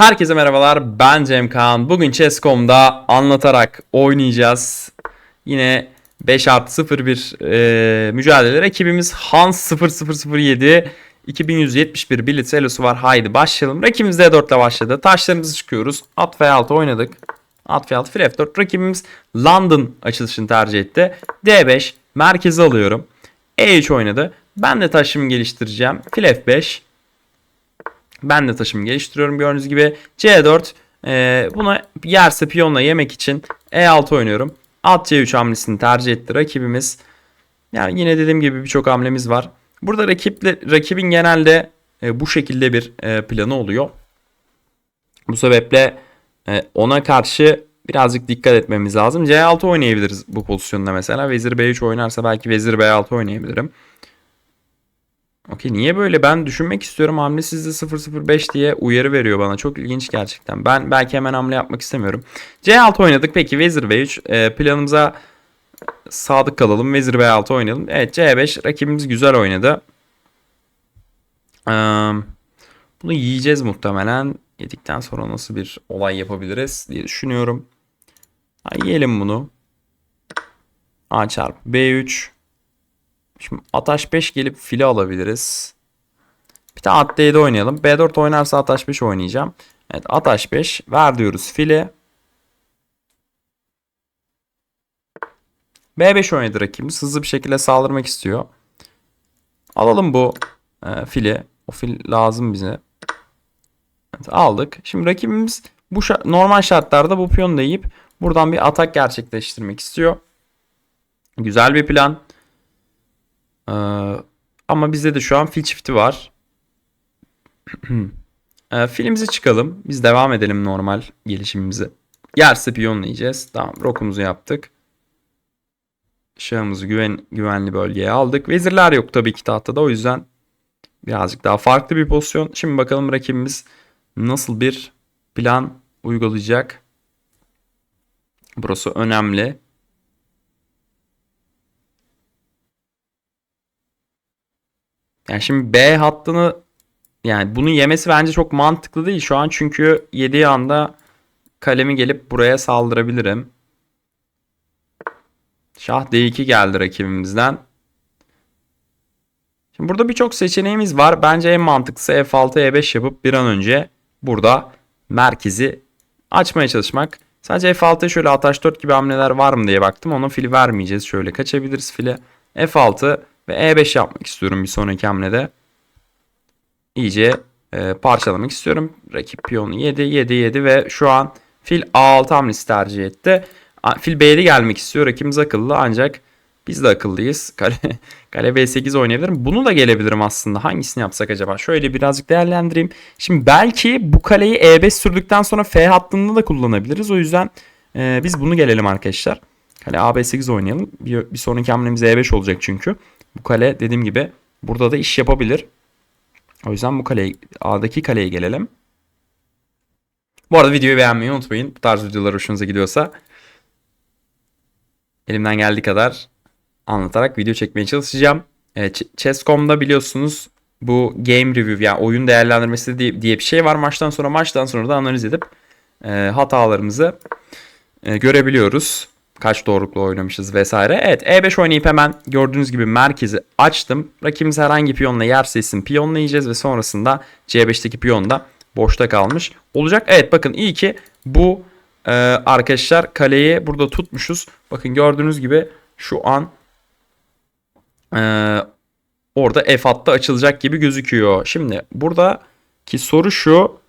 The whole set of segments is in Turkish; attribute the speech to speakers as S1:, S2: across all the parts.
S1: Herkese merhabalar ben Cem Kaan. Bugün Chess.com'da anlatarak oynayacağız. Yine 5 artı 0 bir e, mücadele. Rakibimiz Hans 0007. 2171 Blitz Elosu var. Haydi başlayalım. Rakibimiz D4 ile başladı. Taşlarımızı çıkıyoruz. At F6 oynadık. At F6 Fil F4. Rakibimiz London açılışını tercih etti. D5 merkezi alıyorum. E3 oynadı. Ben de taşımı geliştireceğim. Fil F5. Ben de taşımı geliştiriyorum gördüğünüz gibi. C4 e, buna yerse piyonla yemek için E6 oynuyorum. At C3 hamlesini tercih etti rakibimiz. Yani yine dediğim gibi birçok hamlemiz var. Burada rakiple, rakibin genelde e, bu şekilde bir e, planı oluyor. Bu sebeple e, ona karşı birazcık dikkat etmemiz lazım. C6 oynayabiliriz bu pozisyonda mesela. Vezir B3 oynarsa belki Vezir B6 oynayabilirim. Okey niye böyle? Ben düşünmek istiyorum. Hamle sizde 005 diye uyarı veriyor bana. Çok ilginç gerçekten. Ben belki hemen hamle yapmak istemiyorum. C6 oynadık. Peki Vezir B3 e, planımıza sadık kalalım. Vezir B6 oynayalım. Evet C5 rakibimiz güzel oynadı. Ee, bunu yiyeceğiz muhtemelen. Yedikten sonra nasıl bir olay yapabiliriz diye düşünüyorum. Ha, yiyelim bunu. A çarpı B3. Şimdi at H5 gelip fili alabiliriz. Bir de at D7 oynayalım. B4 oynarsa at H5 oynayacağım. Evet at H5 ver diyoruz fili. B5 oynadı rakibimiz. Hızlı bir şekilde saldırmak istiyor. Alalım bu e, fili. O fil lazım bize. Evet, aldık. Şimdi rakibimiz bu şa- normal şartlarda bu piyonu da yiyip buradan bir atak gerçekleştirmek istiyor. Güzel bir plan. Ee, ama bizde de şu an fil çifti var. ee, filimizi çıkalım. Biz devam edelim normal gelişimimizi. Yerse piyonlayacağız. Tamam rokumuzu yaptık. Şahımızı güven, güvenli bölgeye aldık. Vezirler yok tabii ki tahtada. O yüzden birazcık daha farklı bir pozisyon. Şimdi bakalım rakibimiz nasıl bir plan uygulayacak. Burası önemli. Yani şimdi B hattını yani bunu yemesi bence çok mantıklı değil şu an çünkü yediği anda kalemi gelip buraya saldırabilirim. Şah D2 geldi rakibimizden. Şimdi burada birçok seçeneğimiz var. Bence en mantıklısı F6 E5 yapıp bir an önce burada merkezi açmaya çalışmak. Sadece F6'ya şöyle at H4 gibi hamleler var mı diye baktım. Ona fil vermeyeceğiz. Şöyle kaçabiliriz file. F6 ve E5 yapmak istiyorum bir sonraki hamlede. İyice e, parçalamak istiyorum. Rakip piyonu 7, 7, 7 ve şu an fil A6 hamlesi tercih etti. A- Fil B7 gelmek istiyor. Rakibimiz akıllı ancak biz de akıllıyız. Kale, kale B8 oynayabilirim. Bunu da gelebilirim aslında. Hangisini yapsak acaba? Şöyle birazcık değerlendireyim. Şimdi belki bu kaleyi E5 sürdükten sonra F hattında da kullanabiliriz. O yüzden e, biz bunu gelelim arkadaşlar. Kale A5-8 oynayalım. Bir, bir sonraki hamlemiz E5 olacak çünkü. Bu kale dediğim gibi burada da iş yapabilir. O yüzden bu kaleye, A'daki kaleye gelelim. Bu arada videoyu beğenmeyi unutmayın. Bu tarz videolar hoşunuza gidiyorsa. Elimden geldiği kadar anlatarak video çekmeye çalışacağım. E, Ch- Chess.com'da biliyorsunuz bu game review yani oyun değerlendirmesi diye, diye bir şey var. Maçtan sonra maçtan sonra da analiz edip e, hatalarımızı e, görebiliyoruz. Kaç doğrulukla oynamışız vesaire. Evet E5 oynayıp hemen gördüğünüz gibi merkezi açtım. Rakibimiz herhangi piyonla yer seçsin piyonlayacağız ve sonrasında C5'teki piyon da boşta kalmış olacak. Evet bakın iyi ki bu e, arkadaşlar kaleyi burada tutmuşuz. Bakın gördüğünüz gibi şu an e, orada F hattı açılacak gibi gözüküyor. Şimdi buradaki soru şu.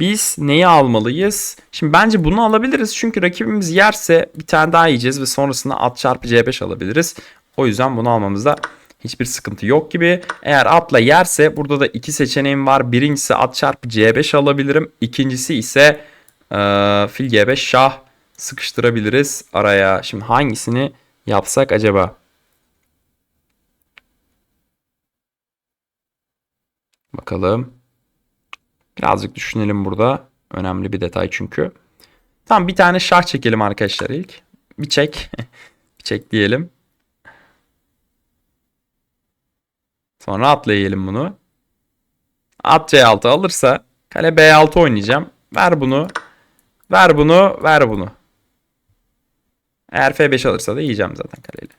S1: Biz neyi almalıyız? Şimdi bence bunu alabiliriz. Çünkü rakibimiz yerse bir tane daha yiyeceğiz ve sonrasında at çarpı C5 alabiliriz. O yüzden bunu almamızda hiçbir sıkıntı yok gibi. Eğer atla yerse burada da iki seçeneğim var. Birincisi at çarpı C5 alabilirim. İkincisi ise e, fil G5 şah sıkıştırabiliriz araya. Şimdi hangisini yapsak acaba? Bakalım. Birazcık düşünelim burada. Önemli bir detay çünkü. Tamam bir tane şah çekelim arkadaşlar ilk. Bir çek. bir çek diyelim. Sonra atla yiyelim bunu. At C6 alırsa kale B6 oynayacağım. Ver bunu. Ver bunu. Ver bunu. Eğer F5 alırsa da yiyeceğim zaten kaleyle.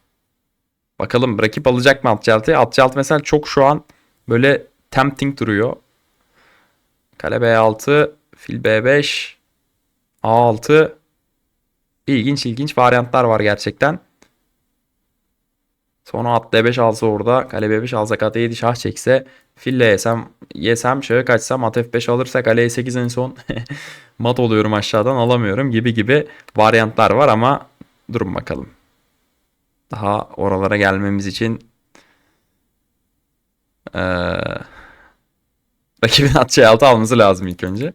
S1: Bakalım rakip alacak mı atçı altıyı? Atçı altı mesela çok şu an böyle tempting duruyor. Kale B6, fil B5, A6. İlginç ilginç varyantlar var gerçekten. Sonra at D5 alsa orada. Kale B5 alsa kat E7 şah çekse. Fille yesem, yesem şaha kaçsam at F5 alırsa kale E8 en son mat oluyorum aşağıdan alamıyorum gibi gibi varyantlar var ama durun bakalım. Daha oralara gelmemiz için ee, rakibin at C6 alması lazım ilk önce.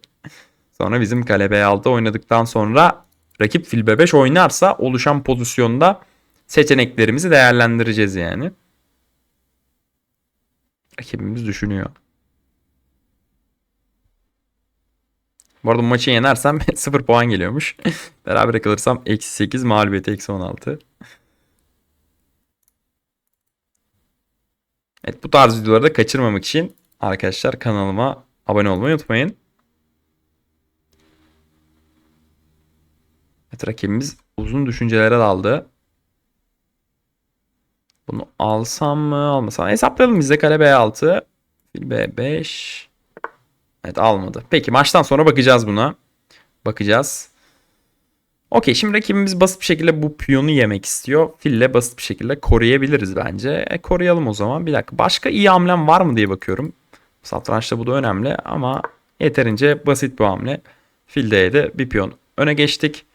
S1: Sonra bizim kale B6 oynadıktan sonra rakip fil B5 oynarsa oluşan pozisyonda seçeneklerimizi değerlendireceğiz yani. Rakibimiz düşünüyor. Bu arada maçı yenersem 0 puan geliyormuş. Beraber kalırsam eksi 8 mağlubiyeti eksi 16. Evet bu tarz videoları da kaçırmamak için arkadaşlar kanalıma abone olmayı unutmayın. Evet rakibimiz uzun düşüncelere daldı. Bunu alsam mı almasam hesaplayalım biz de kale B6. Fil B5. Evet almadı. Peki maçtan sonra bakacağız buna. Bakacağız. Okey şimdi rakibimiz basit bir şekilde bu piyonu yemek istiyor. Fille basit bir şekilde koruyabiliriz bence. E, koruyalım o zaman. Bir dakika başka iyi hamlem var mı diye bakıyorum. Satrançta bu da önemli ama yeterince basit bir hamle. Fil D'ye bir piyon öne geçtik.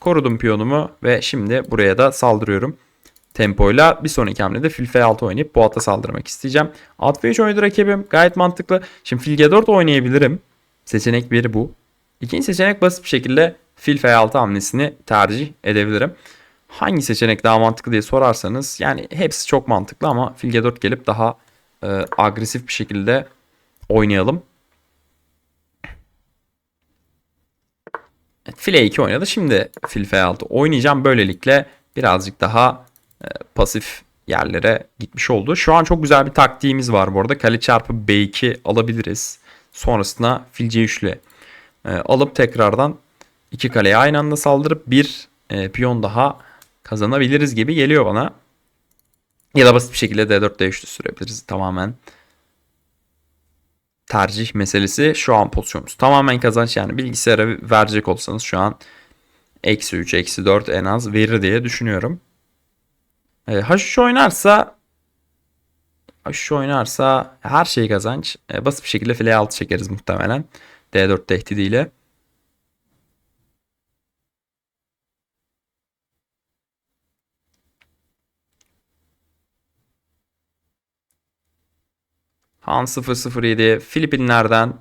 S1: Korudum piyonumu ve şimdi buraya da saldırıyorum. Tempoyla bir sonraki hamlede fil F6 oynayıp bu ata saldırmak isteyeceğim. At F3 oynadı rakibim. Gayet mantıklı. Şimdi fil G4 oynayabilirim. Seçenek biri bu. İkinci seçenek basit bir şekilde fil F6 hamlesini tercih edebilirim. Hangi seçenek daha mantıklı diye sorarsanız yani hepsi çok mantıklı ama fil G4 gelip daha e, agresif bir şekilde oynayalım. Evet, fil E2 oynadı. Şimdi fil F6 oynayacağım. Böylelikle birazcık daha e, pasif yerlere gitmiş oldu. Şu an çok güzel bir taktiğimiz var bu arada. Kale çarpı B2 alabiliriz. Sonrasında fil C3 ile e, alıp tekrardan iki kaleye aynı anda saldırıp bir e, piyon daha kazanabiliriz gibi geliyor bana. Ya da basit bir şekilde D4 D3'lü sürebiliriz. Tamamen tercih meselesi şu an pozisyonumuz. Tamamen kazanç yani bilgisayara verecek olsanız şu an eksi 3, eksi 4 en az verir diye düşünüyorum. E, H3 oynarsa H3 oynarsa her şey kazanç. E, basit bir şekilde file 6 çekeriz muhtemelen. D4 tehdidiyle. Hans 007 Filipinler'den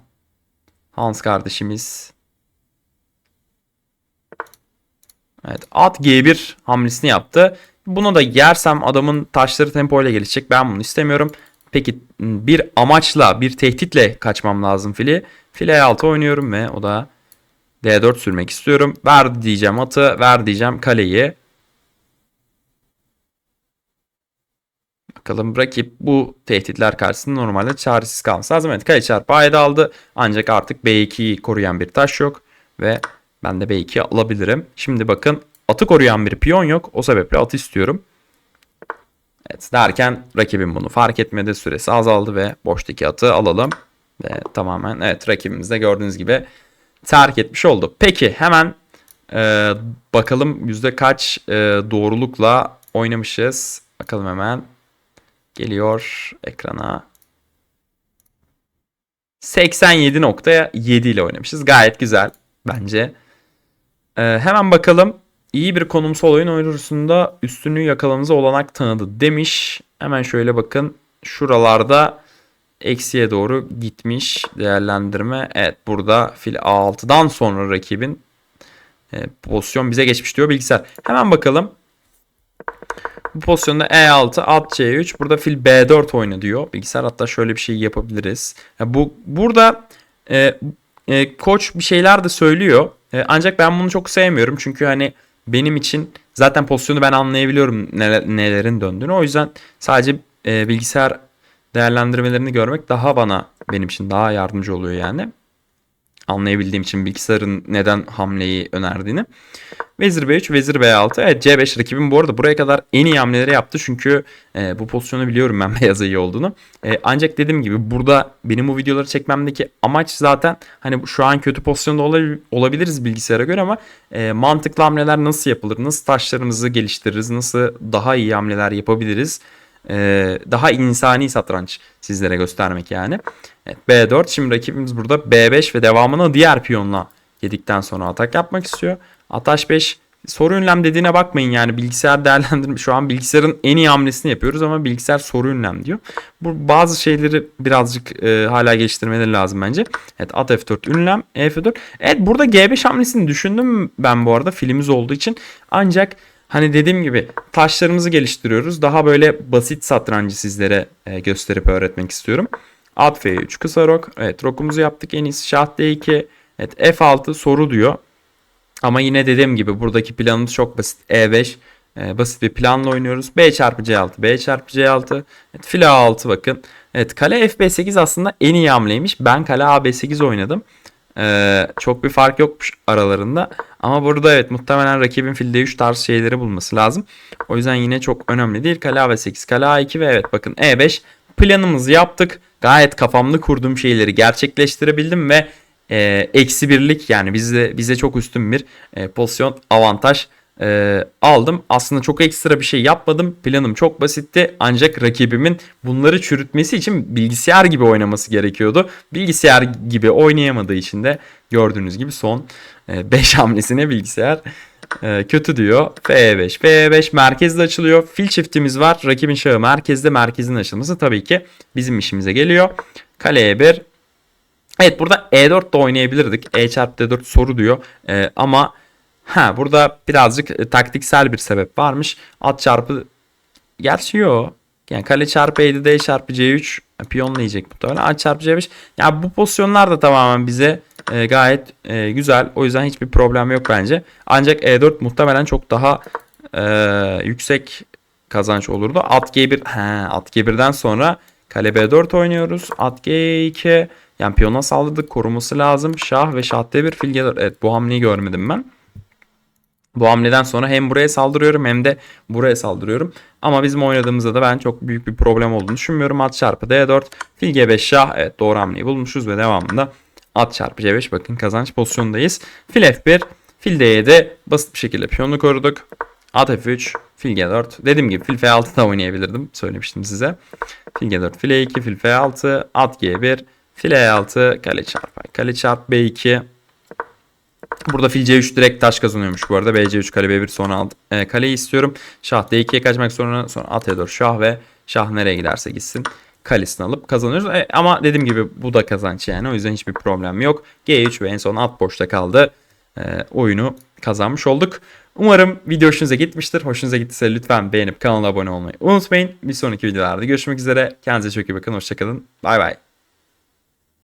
S1: Hans kardeşimiz. Evet at G1 hamlesini yaptı. Bunu da yersem adamın taşları tempo ile gelişecek. Ben bunu istemiyorum. Peki bir amaçla bir tehditle kaçmam lazım fili. File 6 oynuyorum ve o da D4 sürmek istiyorum. Ver diyeceğim atı. Ver diyeceğim kaleyi. Bakalım rakip bu tehditler karşısında normalde çaresiz kalması lazım. Evet kale çarpı A'ya aldı. Ancak artık B2'yi koruyan bir taş yok. Ve ben de B2'yi alabilirim. Şimdi bakın atı koruyan bir piyon yok. O sebeple at istiyorum. Evet derken rakibim bunu fark etmedi. Süresi azaldı ve boştaki atı alalım. Ve tamamen evet rakibimiz de gördüğünüz gibi terk etmiş oldu. Peki hemen e, bakalım yüzde kaç e, doğrulukla oynamışız. Bakalım hemen. Geliyor ekrana. 87.7 ile oynamışız. Gayet güzel bence. Ee, hemen bakalım. İyi bir konumsal oyun oyuncusunda üstünlüğü yakalamamıza olanak tanıdı demiş. Hemen şöyle bakın. Şuralarda eksiye doğru gitmiş değerlendirme. Evet burada fil A6'dan sonra rakibin e, pozisyon bize geçmiş diyor bilgisayar. Hemen bakalım. Bu pozisyonda E6, at C3. Burada fil B4 oyna diyor. Bilgisayar hatta şöyle bir şey yapabiliriz. Ya bu burada e, e, koç bir şeyler de söylüyor. E, ancak ben bunu çok sevmiyorum. Çünkü hani benim için zaten pozisyonu ben anlayabiliyorum neler, nelerin döndüğünü. O yüzden sadece e, bilgisayar değerlendirmelerini görmek daha bana benim için daha yardımcı oluyor yani. Anlayabildiğim için bilgisayarın neden hamleyi önerdiğini. Vezir B3, Vezir B6. Evet C5 rakibim bu arada buraya kadar en iyi hamleleri yaptı. Çünkü e, bu pozisyonu biliyorum ben beyaz iyi olduğunu. E, ancak dediğim gibi burada benim bu videoları çekmemdeki amaç zaten hani şu an kötü pozisyonda olabil- olabiliriz bilgisayara göre ama e, mantıklı hamleler nasıl yapılır? Nasıl taşlarımızı geliştiririz? Nasıl daha iyi hamleler yapabiliriz? E, daha insani satranç sizlere göstermek yani. Evet, B4 şimdi rakibimiz burada B5 ve devamını diğer piyonla yedikten sonra atak yapmak istiyor. Ataş 5 soru ünlem dediğine bakmayın yani bilgisayar değerlendirme şu an bilgisayarın en iyi hamlesini yapıyoruz ama bilgisayar soru ünlem diyor. Bu bazı şeyleri birazcık e, hala geliştirmeleri lazım bence. Evet at F4 ünlem E F4. Evet burada G5 hamlesini düşündüm ben bu arada filmimiz olduğu için. Ancak Hani dediğim gibi taşlarımızı geliştiriyoruz. Daha böyle basit satrancı sizlere e, gösterip öğretmek istiyorum. At F3 kısa rok. Evet rokumuzu yaptık en iyisi. Şah D2. Evet F6 soru diyor. Ama yine dediğim gibi buradaki planımız çok basit. E5 e, basit bir planla oynuyoruz. B çarpı C6, B çarpı C6. Evet, file A6 bakın. Evet kale FB8 aslında en iyi hamleymiş. Ben kale AB8 oynadım. Ee, çok bir fark yokmuş aralarında. Ama burada evet muhtemelen rakibin fil D3 tarz şeyleri bulması lazım. O yüzden yine çok önemli değil. Kale A8, kale A2 ve evet bakın E5 planımızı yaptık. Gayet kafamda kurduğum şeyleri gerçekleştirebildim ve e, eksi birlik yani bize bize çok üstün bir e, pozisyon avantaj e, aldım. Aslında çok ekstra bir şey yapmadım. Planım çok basitti. Ancak rakibimin bunları çürütmesi için bilgisayar gibi oynaması gerekiyordu. Bilgisayar gibi oynayamadığı için de gördüğünüz gibi son 5 hamlesine bilgisayar e, kötü diyor. F5, F5 merkezde açılıyor. Fil çiftimiz var. Rakibin şahı merkezde. Merkezin açılması tabii ki bizim işimize geliyor. Kale E1. Evet burada E4 de oynayabilirdik. E çarpı D4 soru diyor. E, ama ha burada birazcık e, taktiksel bir sebep varmış. At çarpı gerçi yok. Yani kale çarpı E7 D çarpı C3 piyonla yiyecek muhtemelen. At çarpı C5. Yani bu pozisyonlar da tamamen bize e, gayet e, güzel. O yüzden hiçbir problem yok bence. Ancak E4 muhtemelen çok daha e, yüksek kazanç olurdu. At G1 he, at G1'den sonra kale B4 oynuyoruz. At G2 yani piyona saldırdık koruması lazım. Şah ve şah D1 fil gelir. Evet bu hamleyi görmedim ben. Bu hamleden sonra hem buraya saldırıyorum hem de buraya saldırıyorum. Ama bizim oynadığımızda da ben çok büyük bir problem olduğunu düşünmüyorum. At çarpı D4, fil G5 şah. Evet doğru hamleyi bulmuşuz ve devamında at çarpı C5 bakın kazanç pozisyondayız. Fil F1, fil D7 basit bir şekilde piyonu koruduk. At F3, fil G4. Dediğim gibi fil F6 da oynayabilirdim. Söylemiştim size. Fil G4, fil E2, fil F6, at G1, fil E6, kale çarpı. Kale çarpı B2. Burada fil C3 direkt taş kazanıyormuş bu arada. BC3 kale B1 sonra aldım. E, kaleyi istiyorum. Şah D2'ye kaçmak sonra sonra at E4 şah ve şah nereye giderse gitsin. Kalesini alıp kazanıyoruz. E, ama dediğim gibi bu da kazanç yani. O yüzden hiçbir problem yok. G3 ve en son at boşta kaldı. E, oyunu kazanmış olduk. Umarım video hoşunuza gitmiştir. Hoşunuza gittiyse lütfen beğenip kanala abone olmayı unutmayın. Bir sonraki videolarda görüşmek üzere. Kendinize çok iyi bakın. Hoşçakalın. Bay bay.